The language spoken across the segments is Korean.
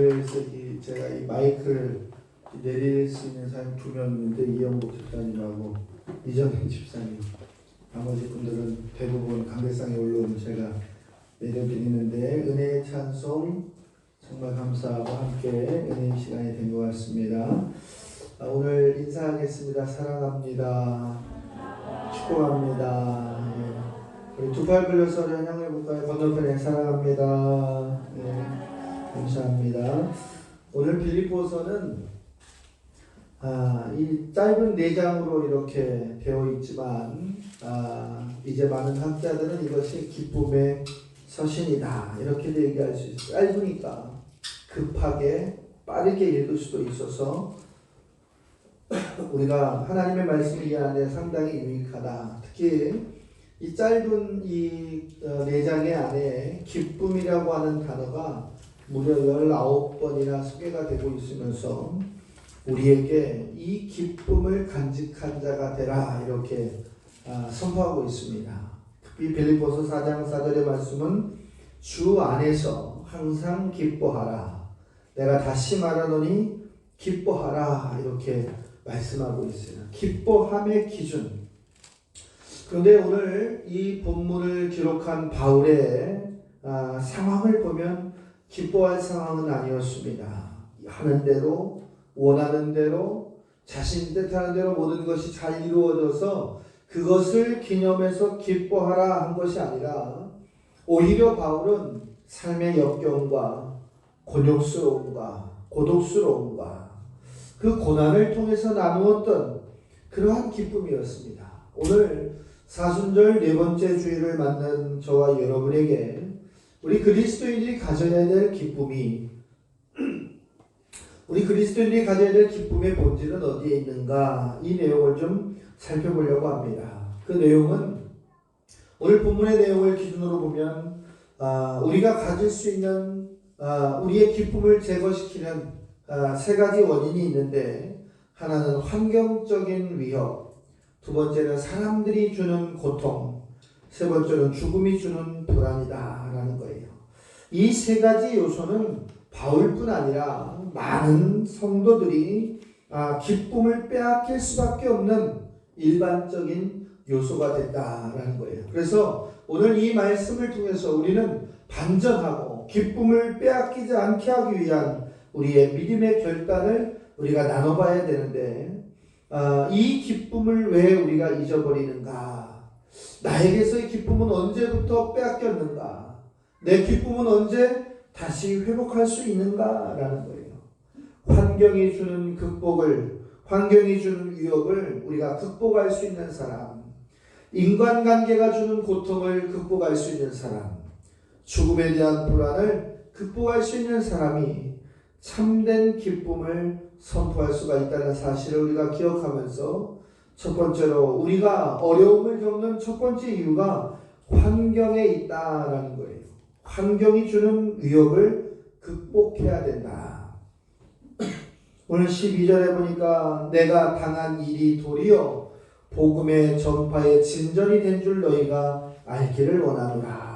교회에서 이 제가 이 마이크를 내릴 수 있는 사람 두 명인데 이영복 집사님하고 이정현 집사님 나머지 분들은 대부분 강대상에 올라오면 제가 내려드리는데 은혜의 찬송 정말 감사하고 함께 은혜의 시간이 된 것 같습니다. 아, 오늘 인사하겠습니다. 사랑합니다. 축복합니다. 예. 우리 두팔 벌려서 찬양해 볼까요? 건너편에 사랑합니다. 예. 감사합니다. 오늘 빌립보서는 아, 이 짧은 네 장으로 이렇게 되어 있지만 아, 이제 많은 학자들은 이것이 기쁨의 서신이다 이렇게도 얘기할 수 있어요. 짧으니까 급하게 빠르게 읽을 수도 있어서 우리가 하나님의 말씀을 이해하는 데 상당히 유익하다. 특히 이 짧은 이네 장의 안에 기쁨이라고 하는 단어가 무려 19번이나 소개가 되고 있으면서 우리에게 이 기쁨을 간직한 자가 되라 이렇게 아, 선포하고 있습니다. 특히 빌립보서 4장 4절의 말씀은 주 안에서 항상 기뻐하라. 내가 다시 말하노니 기뻐하라 이렇게 말씀하고 있어요. 기뻐함의 기준. 그런데 오늘 이 본문을 기록한 바울의 아, 상황을 보면 기뻐할 상황은 아니었습니다. 하는 대로 원하는 대로 자신 뜻하는 대로 모든 것이 잘 이루어져서 그것을 기념해서 기뻐하라 한 것이 아니라 오히려 바울은 삶의 역경과 곤욕스러움과 고독스러움과 그 고난을 통해서 나누었던 그러한 기쁨이었습니다. 오늘 사순절 네 번째 주일을 맞는 저와 여러분에게 우리 그리스도인들이 가져야 될 기쁨이 우리 그리스도인들이 가져야 될 기쁨의 본질은 어디에 있는가 이 내용을 좀 살펴보려고 합니다. 그 내용은 오늘 본문의 내용을 기준으로 보면 아, 우리가 가질 수 있는 아, 우리의 기쁨을 제거시키는 아, 세 가지 원인이 있는데 하나는 환경적인 위협, 두 번째는 사람들이 주는 고통, 세 번째는 죽음이 주는 불안이다라는 거예요. 이 세 가지 요소는 바울뿐 아니라 많은 성도들이 아, 기쁨을 빼앗길 수밖에 없는 일반적인 요소가 됐다라는 거예요. 그래서 오늘 이 말씀을 통해서 우리는 반전하고 기쁨을 빼앗기지 않게 하기 위한 우리의 믿음의 결단을 우리가 나눠봐야 되는데 아, 이 기쁨을 왜 우리가 잊어버리는가? 나에게서의 기쁨은 언제부터 빼앗겼는가? 내 기쁨은 언제 다시 회복할 수 있는가라는 거예요. 환경이 주는 극복을, 환경이 주는 위협을 우리가 극복할 수 있는 사람, 인간관계가 주는 고통을 극복할 수 있는 사람, 죽음에 대한 불안을 극복할 수 있는 사람이 참된 기쁨을 선포할 수가 있다는 사실을 우리가 기억하면서 첫 번째로 우리가 어려움을 겪는 첫 번째 이유가 환경에 있다라는 거예요. 환경이 주는 위협을 극복해야 된다. 오늘 12절에 보니까 내가 당한 일이 도리어 복음의 전파의 진전이 된 줄 너희가 알기를 원하노라.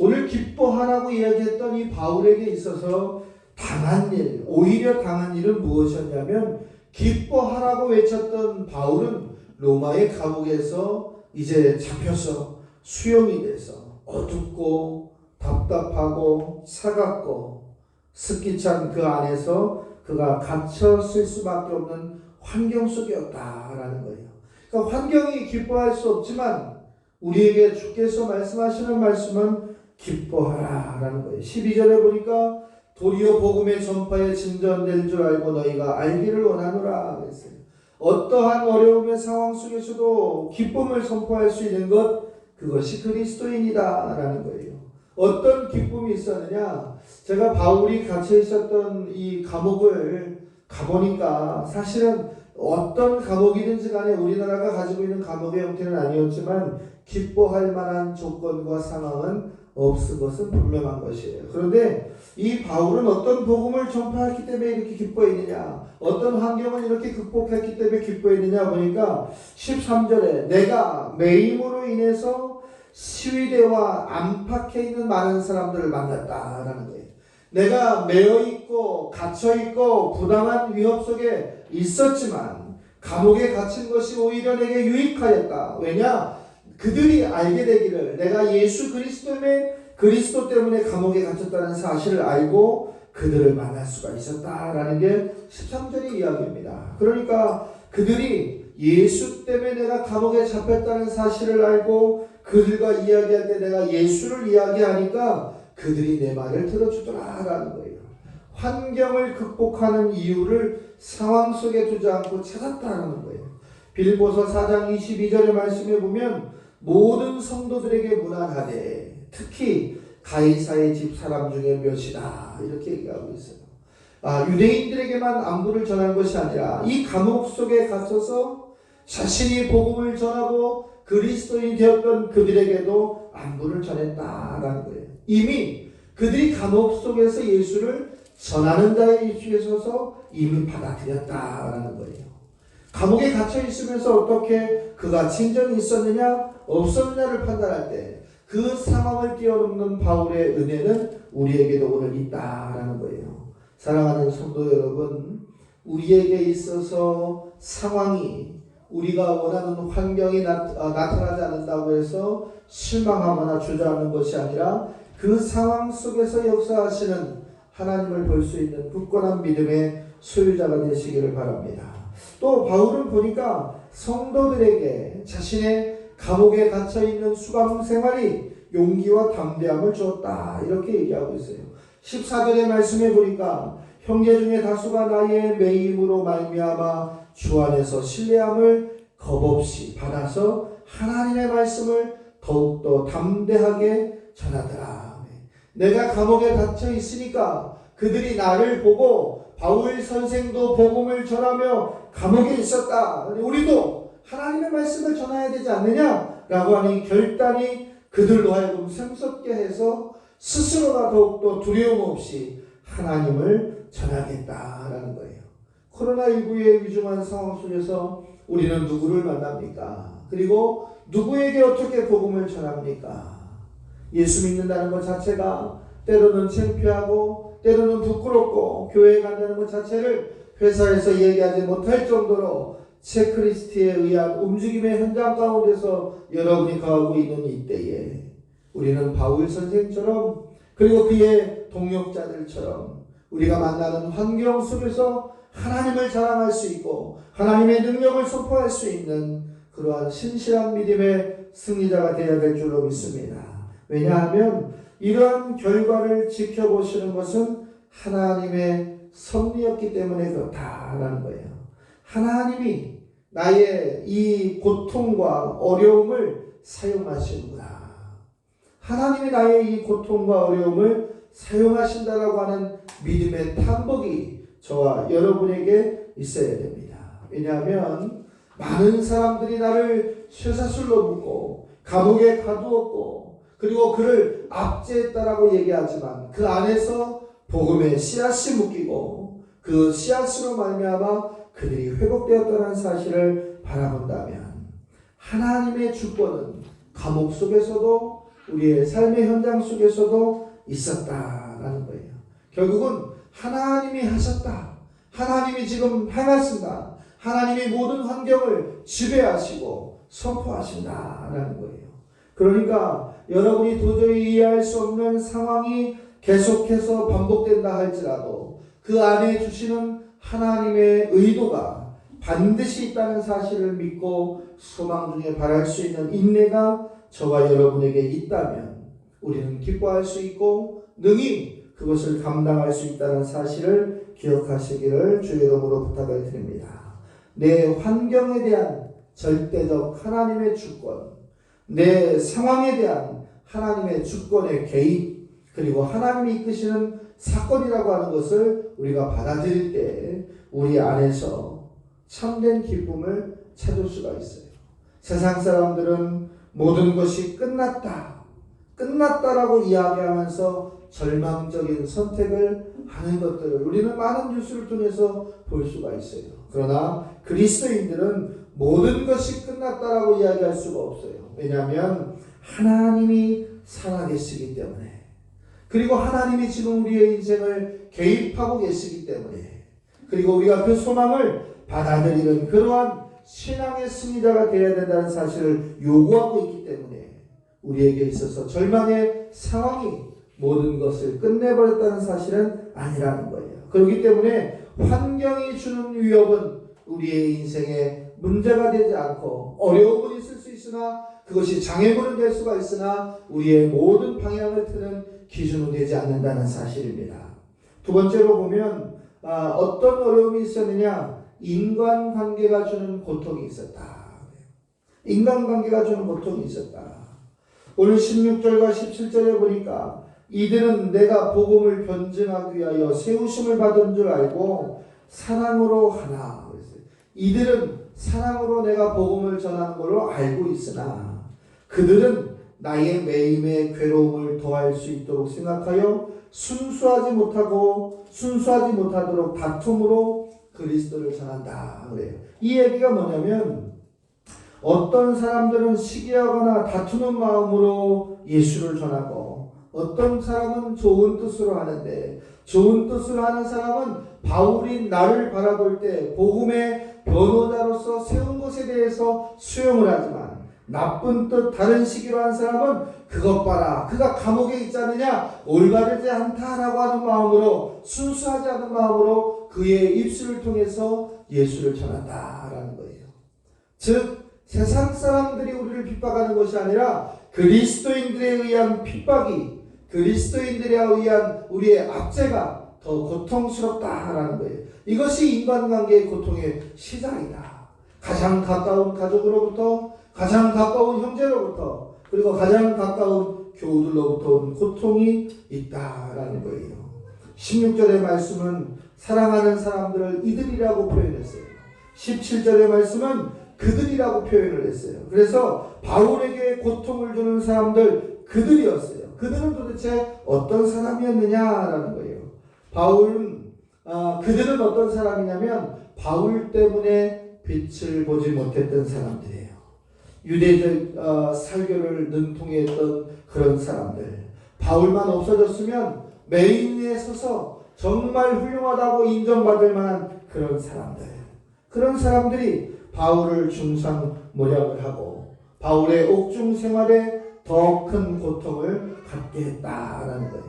오늘 기뻐하라고 이야기했던 이 바울에게 있어서 당한 일, 오히려 당한 일은 무엇이었냐면 기뻐하라고 외쳤던 바울은 로마의 감옥에서 이제 잡혀서 수용이 돼서 어둡고 답답하고 차갑고 습기찬 그 안에서 그가 갇혔을 수밖에 없는 환경 속이었다라는 거예요. 그러니까 환경이 기뻐할 수 없지만 우리에게 주께서 말씀하시는 말씀은 기뻐하라라는 거예요. 12절에 보니까 도리어 복음의 전파에 진전될 줄 알고 너희가 알기를 원하노라 그랬어요. 어떠한 어려움의 상황 속에서도 기쁨을 선포할 수 있는 것 그것이 그리스도인이다라는 거예요. 어떤 기쁨이 있었느냐? 제가 바울이 갇혀 있었던 이 감옥을 가보니까 사실은 어떤 감옥이든지 간에 우리나라가 가지고 있는 감옥의 형태는 아니었지만 기뻐할 만한 조건과 상황은 없은 것은 분명한 것이에요. 그런데 이 바울은 어떤 복음을 전파했기 때문에 이렇게 기뻐했느냐, 어떤 환경을 이렇게 극복했기 때문에 기뻐했느냐 보니까 13절에 내가 매임으로 인해서 시위대와 안팎에 있는 많은 사람들을 만났다라는 거예요. 내가 매여 있고 갇혀 있고 부당한 위협 속에 있었지만 감옥에 갇힌 것이 오히려 내게 유익하였다. 왜냐? 그들이 알게 되기를 내가 예수 그리스도의 그리스도 때문에 감옥에 갇혔다는 사실을 알고 그들을 만날 수가 있었다라는 게 13절의 이야기입니다. 그러니까 그들이 예수 때문에 내가 감옥에 잡혔다는 사실을 알고 그들과 이야기할 때 내가 예수를 이야기하니까 그들이 내 말을 들어주더라라는 거예요. 환경을 극복하는 이유를 상황 속에 두지 않고 찾았다는 거예요. 빌보서 4장 22절의 말씀에 보면 모든 성도들에게 문안하되 특히 가이사의 집 사람 중에 몇이다 이렇게 얘기하고 있어요. 아, 유대인들에게만 안부를 전한 것이 아니라 이 감옥 속에 갇혀서 자신이 복음을 전하고 그리스도인이 되었던 그들에게도 안부를 전했다라는 거예요. 이미 그들이 감옥 속에서 예수를 전하는 자의 입술에 서서 이미 받아들였다라는 거예요. 감옥에 갇혀 있으면서 어떻게 그가 친정이 있었느냐 없었느냐를 판단할 때 그 상황을 뛰어넘는 바울의 은혜는 우리에게도 오늘 있다라는 거예요. 사랑하는 성도 여러분, 우리에게 있어서 상황이 우리가 원하는 환경이 나, 아, 나타나지 않는다고 해서 실망하거나 주저하는 것이 아니라 그 상황 속에서 역사하시는 하나님을 볼 수 있는 굳건한 믿음의 소유자가 되시기를 바랍니다. 또 바울은 보니까 성도들에게 자신의 감옥에 갇혀 있는 수감 생활이 용기와 담대함을 주었다. 이렇게 얘기하고 있어요. 14절의 말씀에 보니까 형제 중에 다수가 나의 매임으로 말미암아 주 안에서 신뢰함을 겁없이 받아서 하나님의 말씀을 더욱더 담대하게 전하더라. 내가 감옥에 갇혀 있으니까 그들이 나를 보고 바울 선생도 복음을 전하며 감옥에 있었다. 우리도 하나님의 말씀을 전해야 되지 않느냐라고 하니 결단이 그들로 하여금 샘솟게 해서 스스로가 더욱더 두려움 없이 하나님을 전하겠다라는 거예요. 코로나19의 위중한 상황 속에서 우리는 누구를 만납니까? 그리고 누구에게 어떻게 복음을 전합니까? 예수 믿는다는 것 자체가 때로는 창피하고 때로는 부끄럽고 교회에 간다는 것 자체를 회사에서 얘기하지 못할 정도로 체크리스트에 의한 움직임의 현장 가운데서 여러분이 가고 있는 이때에 우리는 바울 선생처럼 그리고 그의 동역자들처럼 우리가 만나는 환경 속에서 하나님을 자랑할 수 있고 하나님의 능력을 선포할 수 있는 그러한 신실한 믿음의 승리자가 되어야 될 줄로 믿습니다. 왜냐하면 이러한 결과를 지켜보시는 것은 하나님의 섭리였기 때문에 그렇다라는 거예요. 하나님이 나의 이 고통과 어려움을 사용하시는구나. 하나님이 나의 이 고통과 어려움을 사용하신다라고 하는 믿음의 탐복이 저와 여러분에게 있어야 됩니다. 왜냐하면 많은 사람들이 나를 쇠사슬로 묶고 감옥에 가두었고 그리고 그를 압제했다라고 얘기하지만 그 안에서 복음의 씨앗이 묶이고 그 씨앗으로 말미암아 그들이 회복되었다는 사실을 바라본다면 하나님의 주권은 감옥 속에서도 우리의 삶의 현장 속에서도 있었다라는 거예요. 결국은 하나님이 하셨다. 하나님이 지금 행하신다. 하나님이 모든 환경을 지배하시고 선포하신다라는 거예요. 그러니까 여러분이 도저히 이해할 수 없는 상황이 계속해서 반복된다 할지라도 그 안에 주시는 하나님의 의도가 반드시 있다는 사실을 믿고 소망 중에 바랄 수 있는 인내가 저와 여러분에게 있다면 우리는 기뻐할 수 있고 능히 그것을 감당할 수 있다는 사실을 기억하시기를 주의 이름으로 부탁을 드립니다. 내 환경에 대한 절대적 하나님의 주권, 내 상황에 대한 하나님의 주권의 개입, 그리고 하나님이 이끄시는 사건이라고 하는 것을 우리가 받아들일 때 우리 안에서 참된 기쁨을 찾을 수가 있어요. 세상 사람들은 모든 것이 끝났다, 끝났다라고 이야기하면서 절망적인 선택을 하는 것들을 우리는 많은 뉴스를 통해서 볼 수가 있어요. 그러나 그리스도인들은 모든 것이 끝났다라고 이야기할 수가 없어요. 왜냐하면 하나님이 살아계시기 때문에 그리고 하나님이 지금 우리의 인생을 개입하고 계시기 때문에 그리고 우리가 그 소망을 받아들이는 그러한 신앙의 승리자가 되어야 된다는 사실을 요구하고 있기 때문에 우리에게 있어서 절망의 상황이 모든 것을 끝내버렸다는 사실은 아니라는 거예요. 그렇기 때문에 환경이 주는 위협은 우리의 인생에 문제가 되지 않고 어려움은 있을 수 있으나 그것이 장애물은 될 수가 있으나 우리의 모든 방향을 트는 기준은 되지 않는다는 사실입니다. 두 번째로 보면 아, 어떤 어려움이 있었느냐 인간관계가 주는 고통이 있었다. 인간관계가 주는 고통이 있었다. 오늘 16절과 17절에 보니까 이들은 내가 복음을 변증하기 위하여 세우심을 받은 줄 알고 사랑으로 하나. 이들은 사랑으로 내가 복음을 전하는 걸로 알고 있으나 그들은 나의 매임의 괴로움을 더할 수 있도록 생각하여 순수하지 못하고 순수하지 못하도록 다툼으로 그리스도를 전한다 그래요. 이 얘기가 뭐냐면 어떤 사람들은 시기하거나 다투는 마음으로 예수를 전하고 어떤 사람은 좋은 뜻으로 하는데 좋은 뜻을 하는 사람은 바울이 나를 바라볼 때 복음의 변호자로서 세운 것에 대해서 수용을 하지만 나쁜 뜻 다른 시기로 한 사람은 그것 봐라 그가 감옥에 있지 않느냐 올바르지 않다라고 하는 마음으로 순수하지 않은 마음으로 그의 입술을 통해서 예수를 전한다라는 거예요. 즉 세상 사람들이 우리를 핍박하는 것이 아니라 그리스도인들에 의한 핍박이 그리스도인들에 의한 우리의 압제가 더 고통스럽다라는 거예요. 이것이 인간관계의 고통의 시작이다. 가장 가까운 가족으로부터 가장 가까운 형제로부터 그리고 가장 가까운 교우들로부터 온 고통이 있다라는 거예요. 16절의 말씀은 사랑하는 사람들을 이들이라고 표현했어요. 17절의 말씀은 그들이라고 표현을 했어요. 그래서 바울에게 고통을 주는 사람들 그들이었어요. 그들은 도대체 어떤 사람이었느냐라는 거예요. 바울은 아, 그들은 어떤 사람이냐면 바울 때문에 빛을 보지 못했던 사람들이에요. 유대적 어, 설교를 능통했던 그런 사람들. 바울만 없어졌으면 메인에 서서 정말 훌륭하다고 인정받을 만한 그런 사람들. 그런 사람들이 바울을 중상모략을 하고 바울의 옥중 생활에 더 큰 고통을 갖게 했다라는 거예요.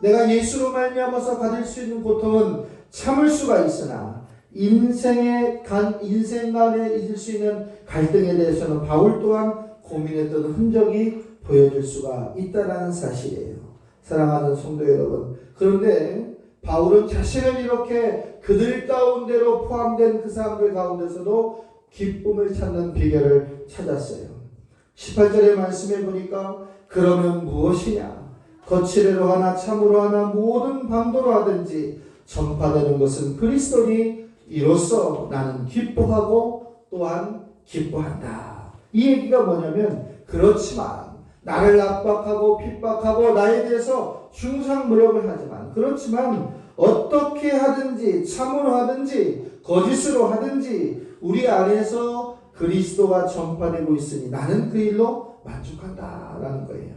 내가 예수로 말미암아서 받을 수 있는 고통은 참을 수가 있으나 인생의 간 인생 간에 있을 수 있는 갈등에 대해서는 바울 또한 고민했던 흔적이 보여질 수가 있다라는 사실이에요. 사랑하는 성도 여러분. 그런데 바울은 자신을 이렇게 그들 가운데로 포함된 그 사람들 가운데서도 기쁨을 찾는 비결을 찾았어요. 18절의 말씀에 보니까 그러면 무엇이냐? 거칠애로 하나 참으로 하나 모든 방도로 하든지 전파되는 것은 그리스도니 이로써 나는 기뻐하고 또한 기뻐한다. 이 얘기가 뭐냐면 그렇지만 나를 압박하고 핍박하고 나에 대해서 중상모욕을 하지만 그렇지만 어떻게 하든지 참으로 하든지 거짓으로 하든지 우리 안에서 그리스도가 전파되고 있으니 나는 그 일로 만족한다라는 거예요.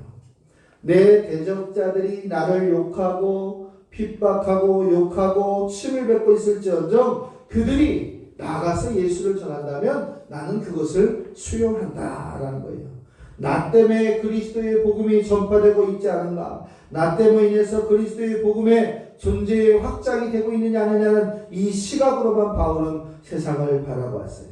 내 대적자들이 나를 욕하고 핍박하고 욕하고 침을 뱉고 있을지언정 그들이 나가서 예수를 전한다면 나는 그것을 수용한다라는 거예요. 나 때문에 그리스도의 복음이 전파되고 있지 않은가? 나 때문에 인해서 그리스도의 복음의 존재의 확장이 되고 있느냐 아니냐는 이 시각으로만 바울은 세상을 바라보았어요.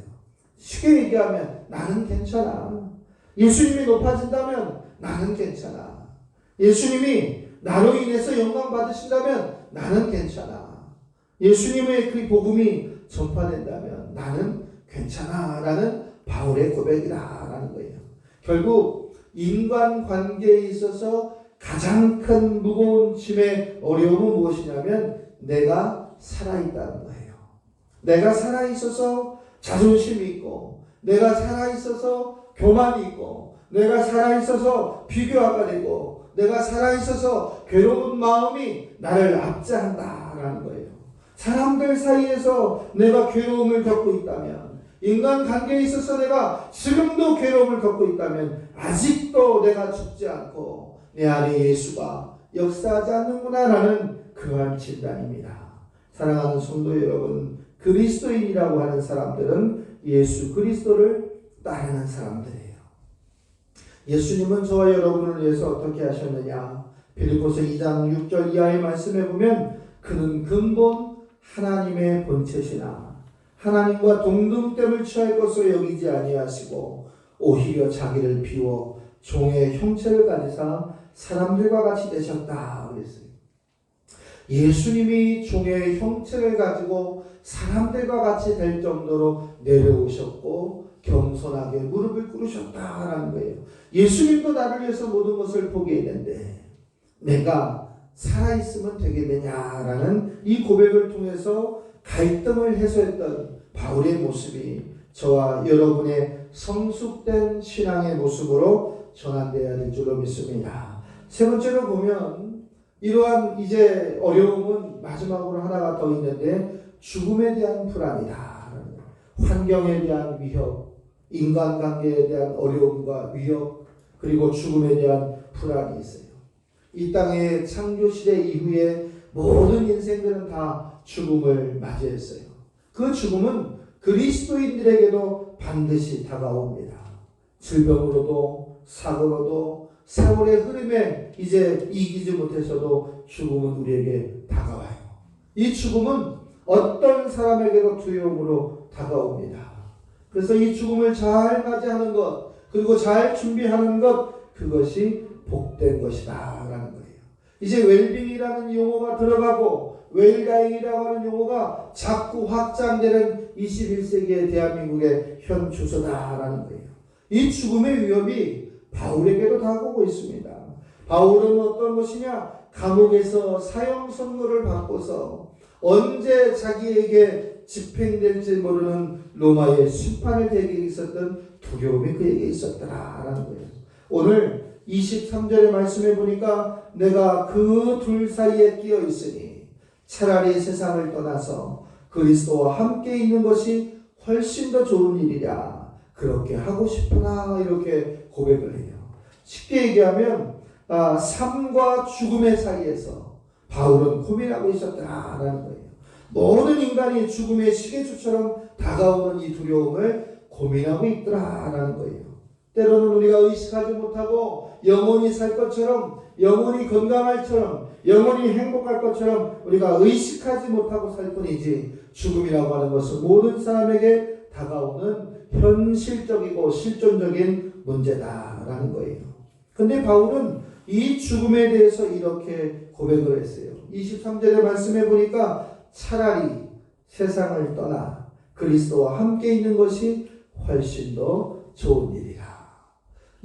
쉽게 얘기하면 나는 괜찮아. 예수님이 높아진다면 나는 괜찮아. 예수님이 나로 인해서 영광 받으신다면 나는 괜찮아. 예수님의 그 복음이 전파된다면 나는 괜찮아. 라는 바울의 고백이다 라는 거예요. 결국 인간 관계에 있어서 가장 큰 무거운 짐의 어려움은 무엇이냐면 내가 살아있다는 거예요. 내가 살아있어서 자존심이 있고, 내가 살아있어서 교만이 있고, 내가 살아있어서 비교하가 되고, 내가 살아있어서 괴로운 마음이 나를 압제한다라는 거예요. 사람들 사이에서 내가 괴로움을 겪고 있다면, 인간 관계에 있어서 내가 지금도 괴로움을 겪고 있다면, 아직도 내가 죽지 않고, 내 안에 예수가 역사하지 않는구나라는 그러한 진단입니다. 사랑하는 성도 여러분, 그리스도인이라고 하는 사람들은 예수 그리스도를 따르는 사람들이에요. 예수님은 저와 여러분을 위해서 어떻게 하셨느냐? 빌립보서 2장 6절 이하의 말씀에 보면 그는 근본 하나님의 본체시나 하나님과 동등됨을 취할 것으로 여기지 아니하시고 오히려 자기를 비워 종의 형체를 가지사 사람들과 같이 되셨다 그랬어요. 예수님이 종의 형체를 가지고 사람들과 같이 될 정도로 내려오셨고 겸손하게 무릎을 꿇으셨다라는 거예요. 예수님도 나를 위해서 모든 것을 포기했는데 내가 살아있으면 되겠느냐라는 이 고백을 통해서 갈등을 해소했던 바울의 모습이 저와 여러분의 성숙된 신앙의 모습으로 전환되어야 될 줄로 믿습니다. 세 번째로 보면 이러한 이제 어려움은 마지막으로 하나가 더 있는데 죽음에 대한 불안이다. 환경에 대한 위협, 인간관계에 대한 어려움과 위협, 그리고 죽음에 대한 불안이 있어요. 이 땅의 창조 시대 이후에 모든 인생들은 다 죽음을 맞이했어요. 그 죽음은 그리스도인들에게도 반드시 다가옵니다. 질병으로도 사고로도 세월의 흐름에 이제 이기지 못해서도 죽음은 우리에게 다가와요. 이 죽음은 어떤 사람에게도 두려움으로 다가옵니다. 그래서 이 죽음을 잘 맞이하는 것, 그리고 잘 준비하는 것, 그것이 복된 것이다. 이제 웰빙이라는 용어가 들어가고, 웰다잉이라고 하는 용어가 자꾸 확장되는 21세기의 대한민국의 현 주소다라는 거예요. 이 죽음의 위협이 바울에게도 다가오고 있습니다. 바울은 어떤 것이냐? 감옥에서 사형 선고를 받고서 언제 자기에게 집행될지 모르는 로마의 심판을 대기에 있었던 두려움이 그에게 있었더라라는 거예요. 오늘 23절의 말씀에 보니까 내가 그 둘 사이에 끼어 있으니 차라리 세상을 떠나서 그리스도와 함께 있는 것이 훨씬 더 좋은 일이랴. 그렇게 하고 싶구나 이렇게 고백을 해요. 쉽게 얘기하면 아, 삶과 죽음의 사이에서 바울은 고민하고 있었다라는 거예요. 모든 인간이 죽음의 시계추처럼 다가오는 이 두려움을 고민하고 있더라라는 거예요. 때로는 우리가 의식하지 못하고 영원히 살 것처럼 영원히 건강할처럼 영원히 행복할 것처럼 우리가 의식하지 못하고 살 뿐이지 죽음이라고 하는 것은 모든 사람에게 다가오는 현실적이고 실존적인 문제다라는 거예요. 근데 바울은 이 죽음에 대해서 이렇게 고백을 했어요. 23절의 말씀해 보니까 차라리 세상을 떠나 그리스도와 함께 있는 것이 훨씬 더 좋은 일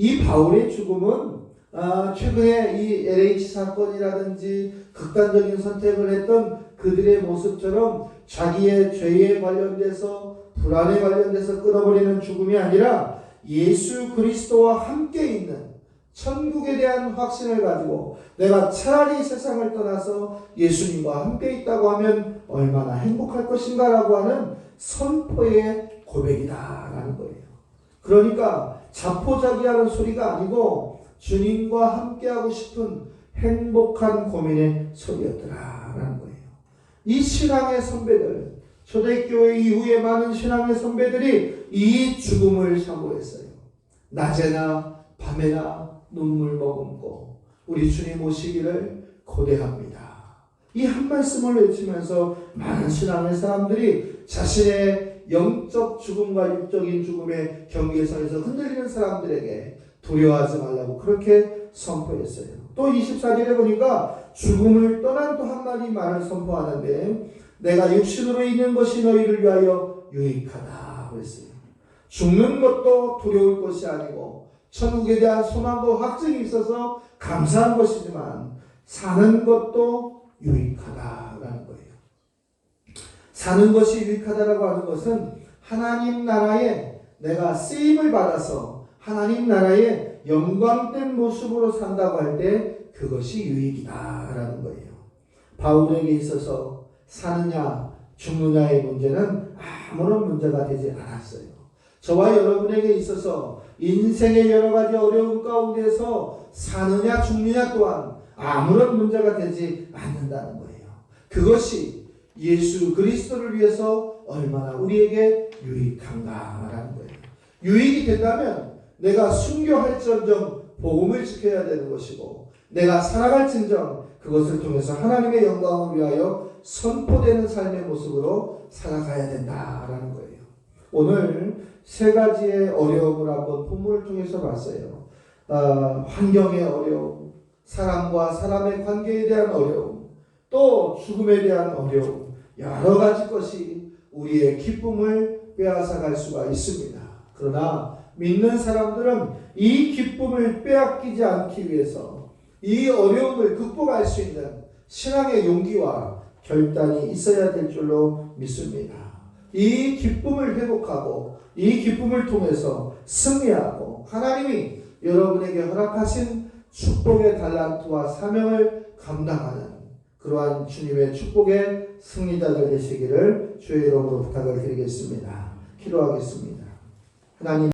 이 바울의 죽음은 아, 최근에 이 LH 사건이라든지 극단적인 선택을 했던 그들의 모습처럼 자기의 죄에 관련돼서 불안에 관련돼서 끊어버리는 죽음이 아니라 예수 그리스도와 함께 있는 천국에 대한 확신을 가지고 내가 차라리 세상을 떠나서 예수님과 함께 있다고 하면 얼마나 행복할 것인가라고 하는 선포의 고백이다라는 거예요. 그러니까 자포자기하는 소리가 아니고 주님과 함께하고 싶은 행복한 고민의 소리였더라라는 거예요. 이 신앙의 선배들, 초대교회 이후에 많은 신앙의 선배들이 이 죽음을 사모했어요. 낮에나 밤에나 눈물 머금고 우리 주님 오시기를 고대합니다. 이 한 말씀을 외치면서 많은 신앙의 사람들이 자신의 영적 죽음과 육적인 죽음의 경계선에서 흔들리는 사람들에게 두려워하지 말라고 그렇게 선포했어요. 또 24절에 보니까 죽음을 떠난 또 한 마디 말을 선포하는데 내가 육신으로 있는 것이 너희를 위하여 유익하다 그랬어요. 죽는 것도 두려울 것이 아니고 천국에 대한 소망과 확증이 있어서 감사한 것이지만 사는 것도 거예요. 사는 것이 유익하다라고 하는 것은 하나님 나라에 내가 쓰임을 받아서 하나님 나라의 영광된 모습으로 산다고 할 때 그것이 유익이다라는 거예요. 바울에게 있어서 사느냐 죽느냐의 문제는 아무런 문제가 되지 않았어요. 저와 여러분에게 있어서 인생의 여러 가지 어려움 가운데서 사느냐 죽느냐 또한 아무런 문제가 되지 않는다는 거예요. 그것이 예수 그리스도를 위해서 얼마나 우리에게 유익한가라는 거예요. 유익이 된다면 내가 순교할전정 복음을 지켜야 되는 것이고 내가 살아갈진정 그것을 통해서 하나님의 영광을 위하여 선포되는 삶의 모습으로 살아가야 된다라는 거예요. 오늘 세 가지의 어려움을 한번 본문을 통해서 봤어요. 아, 환경의 어려움, 사람과 사람의 관계에 대한 어려움, 또 죽음에 대한 어려움, 여러 가지 것이 우리의 기쁨을 빼앗아갈 수가 있습니다. 그러나 믿는 사람들은 이 기쁨을 빼앗기지 않기 위해서 이 어려움을 극복할 수 있는 신앙의 용기와 결단이 있어야 될 줄로 믿습니다. 이 기쁨을 회복하고 이 기쁨을 통해서 승리하고 하나님이 여러분에게 허락하신 축복의 달란트와 사명을 감당하는 그러한 주님의 축복의 승리자들 되시기를 주의 이름으로 부탁을 드리겠습니다. 기도하겠습니다. 하나님